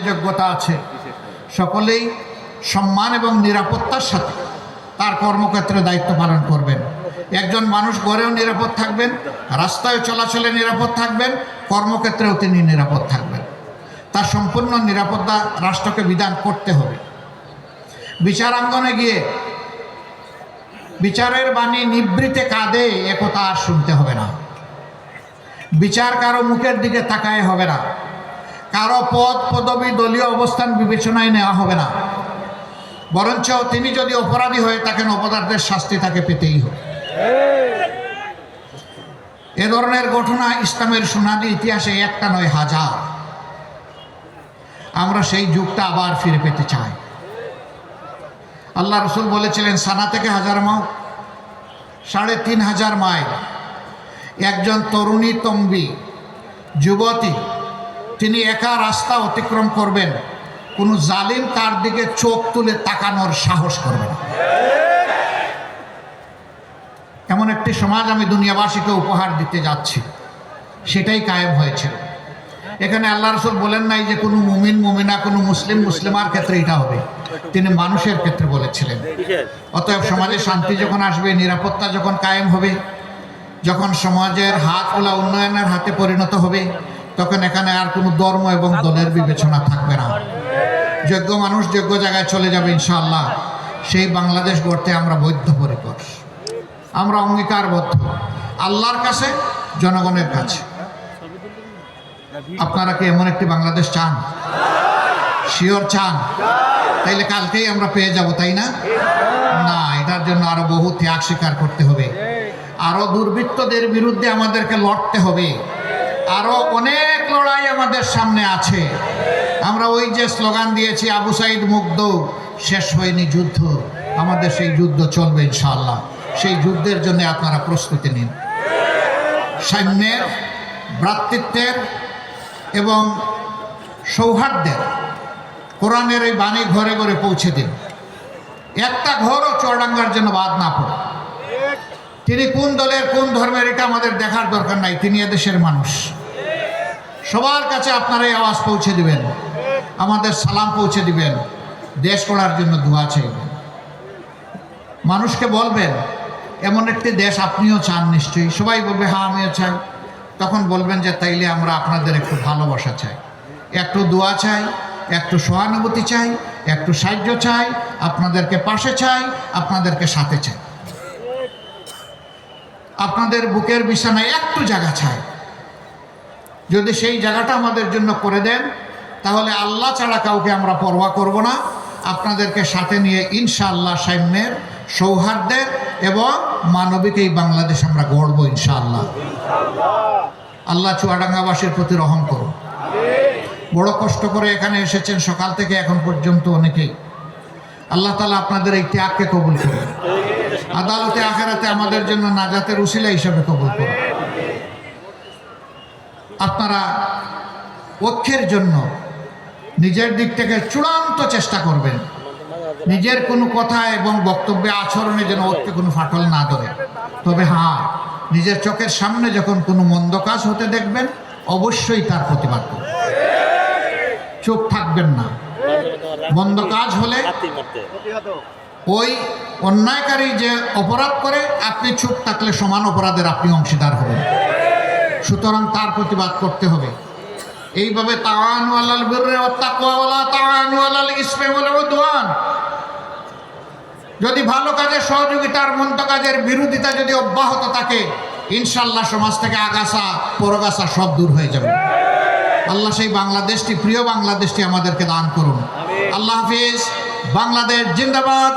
যোগ্যতা আছে। সকলেই সম্মান এবং নিরাপত্তার সাথে তার কর্মক্ষেত্রে দায়িত্ব পালন করবেন। একজন মানুষ ঘরেও নিরাপদ থাকবেন, রাস্তায় চলাচলে নিরাপদ থাকবেন, কর্মক্ষেত্রেও তিনি নিরাপদ থাকবেন। তার সম্পূর্ণ নিরাপত্তা রাষ্ট্রকে বিধান করতে হবে। বিচারাঙ্গনে গিয়ে বিচারের বাণী নিবৃতে কাঁদে, একথা আর শুনতে হবে না। বিচার কারও মুখের দিকে তাকায় হবে না। কারও পদ, পদবি, দলীয় অবস্থান বিবেচনায় নেওয়া হবে না। বরঞ্চ তিনি যদি অপরাধী হয়ে থাকেন অপরাধের শাস্তি তাকে পেতেই হবে। এ ধরনের ঘটনা ইসলামের সোনালি ইতিহাসে একটা নয়, হাজার। আমরা সেই যুগটা আবার ফিরে পেতে চাই। আল্লাহ রসুল বলেছিলেন, সানা থেকে হাজার মাও সাড়ে তিন হাজার মাইল। একজন তরুণী তম্বি, যুবতী তিনি একা রাস্তা অতিক্রম করবেন। কোনো জালিম তার দিকে চোখ তুলে তাকানোর সাহস করবে না। এমন একটি সমাজ আমি দুনিয়াবাসীকে উপহার দিতে যাচ্ছি। সেটাই কায়েম হয়েছিল। এখানে আল্লাহ রসুল বলেন নাই যে কোনো মুমিন, মুমিনা, কোনো মুসলিম, মুসলিমার ক্ষেত্রে এটা হবে। তিনি মানুষের ক্ষেত্রে বলেছিলেন। অতএব সমাজে শান্তি যখন আসবে, নিরাপত্তা যখন কায়েম হবে, যখন সমাজের হাতগুলা উন্নয়নের হাতে পরিণত হবে তখন এখানে আর কোনো ধর্ম এবং দলের বিবেচনা থাকবে না। যোগ্য মানুষ যোগ্য জায়গায় চলে যাবে ইনশাআল্লাহ। সেই বাংলাদেশ গড়তে আমরা বৈধপরিকর আমরা অঙ্গীকারবদ্ধ। আল্লাহর কাছে, জনগণের কাছে। আপনারা কি এমন একটি বাংলাদেশ চান? শিওর চান? তাইলে কালকেই আমরা পেয়ে যাব, তাই না? না, এটার জন্য আরও বহু ত্যাগ স্বীকার করতে হবে। আরও দুর্বৃত্তদের বিরুদ্ধে আমাদেরকে লড়তে হবে। আরও অনেক লড়াই আমাদের সামনে আছে। আমরা ওই যে স্লোগান দিয়েছি, আবু সাইদ মুগ্ধ, শেষ হয়নি যুদ্ধ। আমাদের সেই যুদ্ধ চলবে ইনশাআল্লাহ। সেই যুদ্ধের জন্য আপনারা প্রস্তুতি নিন। সাম্যের, ভ্রাতৃত্বের এবং সৌহার্দ্যের কোরআনের এই বাণী ঘরে ঘরে পৌঁছে দিন। একটা ঘরও চড়াঙ্গার জন্য বাদ না পড়ে। তিনি কোন দলের কোন ধর্মের এটা আমাদের দেখার দরকার নাই। তিনি এদেশের মানুষ। সবার কাছে আপনারা এই আওয়াজ পৌঁছে দিবেন। আমাদের সালাম পৌঁছে দিবেন। দেশ করার জন্য দোয়া চাইবেন। মানুষকে বলবেন, এমন একটি দেশ আপনিও চান নিশ্চয়ই। সবাই বলবে হ্যাঁ আমিও চাই। তখন বলবেন যে, তাইলে আমরা আপনাদের একটু ভালোবাসা চাই। একটু দোয়া চাই, একটু সহানুভূতি চাই, একটু সাহায্য চাই, আপনাদেরকে পাশে চাই, আপনাদেরকে সাথে চাই। আপনাদের বুকের বিছানায় একটু জায়গা চাই। যদি সেই জায়গাটা আমাদের জন্য করে দেন, তাহলে আল্লাহ ছাড়া কাউকে আমরা পরোয়া করব না। আপনাদেরকে সাথে নিয়ে ইনশাআল্লাহ সাম্যের সৌহার্দ্যের এবং মানবিক এই বাংলাদেশ আমরা গড়ব ইনশাআল্লাহ। আল্লাহ চুয়াডাঙ্গাবাসীর প্রতি রহম করুন। বড় কষ্ট করে এখানে এসেছেন, সকাল থেকে এখন পর্যন্ত অনেকেই। আল্লাহ তালা আপনাদের এই ত্যাগকে কবুল করুন। আদালতে, আখেরাতে আমাদের জন্য নাজাতের উসিলা হিসাবে কবুল করুন। আপনারা ঐক্যের জন্য নিজের দিক থেকে চূড়ান্ত চেষ্টা করবেন। নিজের কোনো কথা এবং বক্তব্যে আচরণে যেন ঐক্যে কোনো ফাটল না ধরে। তবে হ্যাঁ নিজের চোখের সামনে যখন কোনো মন্দ কাজ হতে দেখবেন, অবশ্যই তার প্রতিবাদ করবেন চুপ থাকবেন না। মন্দ কাজ হলে ওই অন্যায়কারী যে অপরাধ করে, আপনি চুপ থাকলে সমান অপরাধের আপনি অংশীদার হবেন। সুতরাং তার প্রতিবাদ করতে হবে। এইভাবে তাওয়ানু আলাল বিররে আলাল ইসমি ওয়াল উদওয়ান। যদি ভালো কাজের সহযোগিতার মন্দ কাজের বিরোধিতা যদি অব্যাহত থাকে ইনশাল্লাহ সমাজ থেকে আগাছা, পরগাছা সব দূর হয়ে যাবে। আল্লাহ সেই বাংলাদেশটি, প্রিয় বাংলাদেশটি আমাদেরকে দান করুন। আল্লাহ হাফিজ, বাংলাদেশ জিন্দাবাদ।